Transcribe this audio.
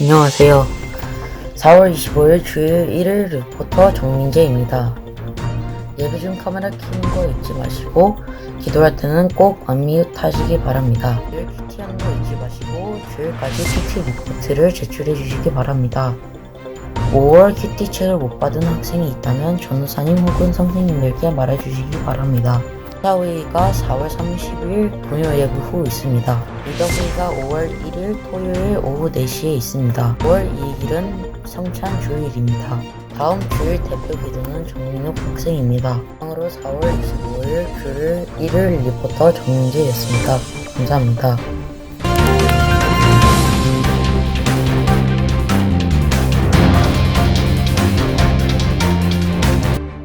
안녕하세요. 4월 25일 주일 1일 리포터 정민재입니다. 예배 중 카메라 켜는 거 잊지 마시고 기도할 때는 꼭 안미웃 하시기 바랍니다. 늘 큐티하는 거 잊지 마시고 주일까지 큐티 리포트를 제출해 주시기 바랍니다. 5월 큐티 책을 못 받은 학생이 있다면 전우사님 혹은 선생님들께 말해주시기 바랍니다. 사회가 4월 30일 금요 예배 후 있습니다. 리더회가 5월 1일 토요일 오후 4시에 있습니다. 5월 2일은 성찬 주일입니다. 다음 주일 대표 기도는 정민욱 학생입니다. 이상으로 4월 25일 주일 1일 리포터 정민지였습니다. 감사합니다.